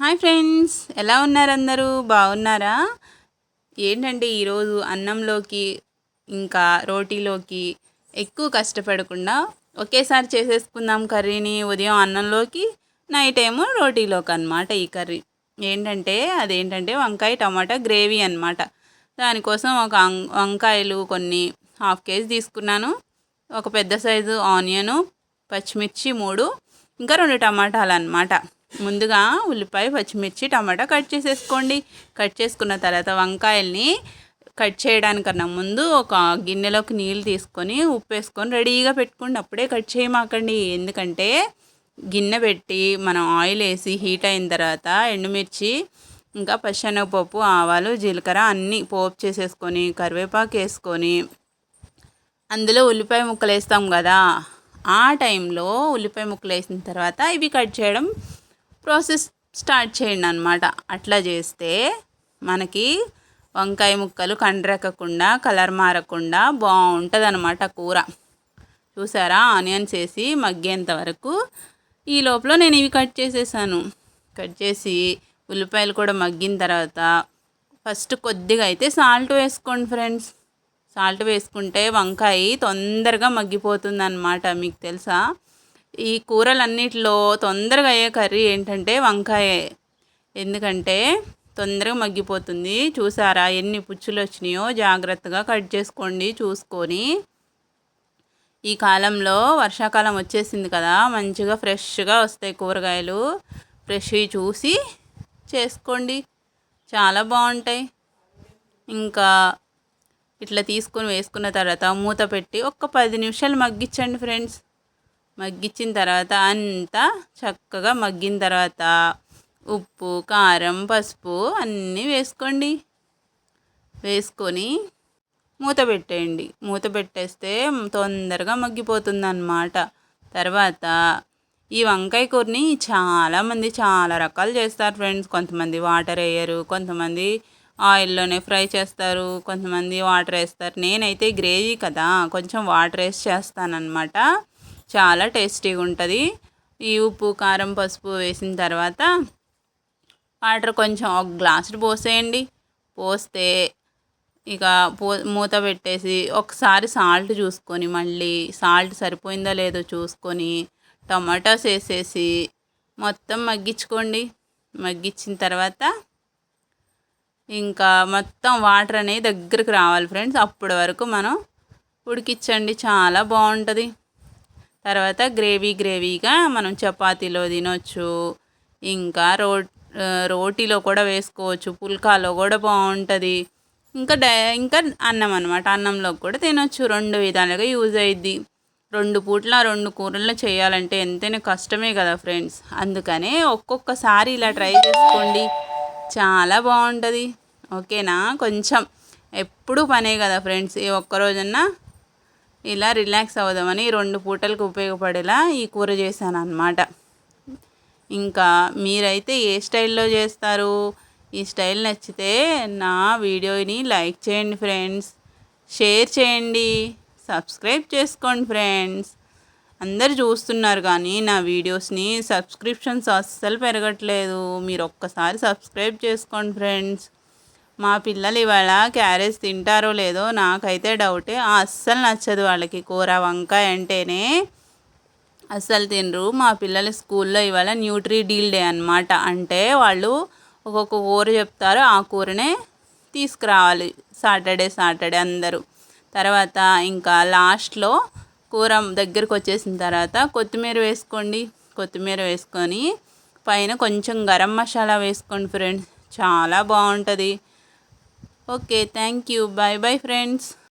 Hi friends ఎలా ఉన్నారు అందరూ బాగున్నారా? ఏంటంటే ఈరోజు అన్నంలోకి ఇంకా రోటీలోకి ఎక్కువ కష్టపడకుండా ఒకేసారి చేసేసుకుందాం కర్రీని ఉదయం అన్నంలోకి నైట్ ఏమో రోటీలోకి అనమాట ఈ కర్రీ. ఏంటంటే అదేంటంటే వంకాయ టమాటా గ్రేవీ అనమాట దానికోసం ఒక వంకాయలు కొన్ని హాఫ్ కేజీ తీసుకున్నాను. ఒక పెద్ద సైజు ఆనియను పచ్చిమిర్చి మూడు ఇంకా రెండు టమాటాలు అనమాట ముందుగా ఉల్లిపాయ పచ్చిమిర్చి టమాటా కట్ చేసేసుకోండి. కట్ చేసుకున్న తర్వాత వంకాయల్ని కట్ చేయడానికన్నా ముందు ఒక గిన్నెలోకి నీళ్ళు తీసుకొని ఉప్పు వేసుకొని రెడీగా పెట్టుకోండి. అప్పుడే కట్ చేయమాకండి. ఎందుకంటే గిన్నె పెట్టి మనం ఆయిల్ వేసి హీట్ అయిన తర్వాత ఎండుమిర్చి ఇంకా పచ్చనగపప్పు ఆవాలు జీలకర్ర అన్నీ పోపు చేసేసుకొని కరివేపాకు వేసుకొని అందులో ఉల్లిపాయ ముక్కలు వేస్తాం కదా. ఆ టైంలో ఉల్లిపాయ ముక్కలు వేసిన తర్వాత ఇవి కట్ చేయడం ప్రాసెస్ స్టార్ట్ చేయండి అనమాట అట్లా చేస్తే మనకి వంకాయ ముక్కలు కండ్రెక్కకుండా కలర్ మారకుండా బాగుంటుంది అనమాట కూర. చూసారా? ఆనియన్స్ వేసి మగ్గేంత వరకు ఈ లోపల నేను ఇవి కట్ చేసేసాను. కట్ చేసి ఉల్లిపాయలు కూడా మగ్గిన తర్వాత ఫస్ట్ కొద్దిగా అయితే సాల్ట్ వేసుకోండి ఫ్రెండ్స్. సాల్ట్ వేసుకుంటే వంకాయ తొందరగా మగ్గిపోతుంది అనమాట మీకు తెలుసా? ఈ కూరలన్నిటిలో తొందరగా అయ్యే కర్రీ ఏంటంటే వంకాయ. ఎందుకంటే తొందరగా మగ్గిపోతుంది. చూసారా ఎన్ని పుచ్చులు వచ్చినాయో? జాగ్రత్తగా కట్ చేసుకోండి చూసుకొని. ఈ కాలంలో వర్షాకాలం వచ్చేసింది కదా మంచిగా ఫ్రెష్గా వస్తాయి కూరగాయలు. ఫ్రెష్వి చూసి చేసుకోండి. చాలా బాగుంటాయి. ఇంకా ఇట్లా తీసుకొని వేసుకున్న తర్వాత మూత పెట్టి ఒక పది నిమిషాలు మగ్గించండి ఫ్రెండ్స్. మగ్గించిన తర్వాత అంతా చక్కగా మగ్గిన తర్వాత ఉప్పు కారం పసుపు అన్నీ వేసుకోండి. వేసుకొని మూత పెట్టేయండి. మూత పెట్టేస్తే తొందరగా మగ్గిపోతుంది అన్నమాట తర్వాత ఈ వంకాయ కూరని చాలామంది చాలా రకాలు చేస్తారు ఫ్రెండ్స్. కొంతమంది వాటర్ వేయరు కొంతమంది ఆయిల్లోనే ఫ్రై చేస్తారు కొంతమంది వాటర్ వేస్తారు. నేనైతే గ్రేవీ కదా కొంచెం వాటర్ వేసి చేస్తానన్నమాట. చాలా టేస్టీగా ఉంటుంది. ఈ ఉప్పు కారం పసుపు వేసిన తర్వాత వాటర్ కొంచెం ఒక గ్లాసు పోసేయండి. పోస్తే ఇక పో మూత పెట్టేసి ఒకసారి సాల్ట్ చూసుకొని మళ్ళీ సాల్ట్ సరిపోయిందో లేదో చూసుకొని టమాటాస్ వేసేసి మొత్తం మగ్గించుకోండి. మగ్గించిన తర్వాత ఇంకా మొత్తం వాటర్ అనేది దగ్గరికి రావాలి ఫ్రెండ్స్. అప్పటి వరకు మనం ఉడికించండి. చాలా బాగుంటుంది. తర్వాత గ్రేవీ గ్రేవీగా మనం చపాతీలో తినొచ్చు. ఇంకా రో రోటీలో కూడా వేసుకోవచ్చు. పుల్కాలో కూడా బాగుంటుంది ఇంకా డై ఇంకా అన్నం అనమాట అన్నంలో కూడా తినొచ్చు. రెండు విధాలుగా యూజ్ అయ్యిద్ది రెండు పూట్ల రెండు కూరలు చేయాలంటే ఎంతైనా కష్టమే కదా ఫ్రెండ్స్. అందుకనే ఒక్కొక్కసారి ఇలా ట్రై చేసుకోండి. చాలా బాగుంటుంది ఓకేనా? కొంచెం ఎప్పుడు పనే కదా ఫ్రెండ్స్. ఈ ఒక్కరోజన్నా ఇలా రిలాక్స్ అవుదామని రెండు పూటలకు ఉపయోగపడేలా ఈ కూర చేశాను అనమాట ఇంకా మీరైతే ఏ స్టైల్లో చేస్తారు? ఈ స్టైల్ నచ్చితే నా వీడియోని లైక్ చేయండి ఫ్రెండ్స్. షేర్ చేయండి. సబ్స్క్రైబ్ చేసుకోండి ఫ్రెండ్స్. అందరు చూస్తున్నారు కానీ నా వీడియోస్ని సబ్స్క్రిప్షన్స్ అస్సలు పెరగట్లేదు. మీరు ఒక్కసారి సబ్స్క్రైబ్ చేసుకోండి ఫ్రెండ్స్. మా పిల్లలు ఇవాళ క్యారేజ్ తింటారో లేదో నాకైతే డౌటే. అస్సలు నచ్చదు వాళ్ళకి కూర వంకాయ అంటేనే. అస్సలు తినరు. మా పిల్లల స్కూల్లో ఇవాళ న్యూట్రీ డీల్ డే అనమాట అంటే వాళ్ళు ఒక్కొక్క కూర చెప్తారు. ఆ కూరనే తీసుకురావాలి. సాటర్డే సాటర్డే అందరూ. తర్వాత ఇంకా లాస్ట్లో కూర దగ్గరకు వచ్చేసిన తర్వాత కొత్తిమీర వేసుకోండి. కొత్తిమీర వేసుకొని పైన కొంచెం గరం మసాలా వేసుకోండి ఫ్రెండ్స్. చాలా బాగుంటుంది. okay thank you bye bye friends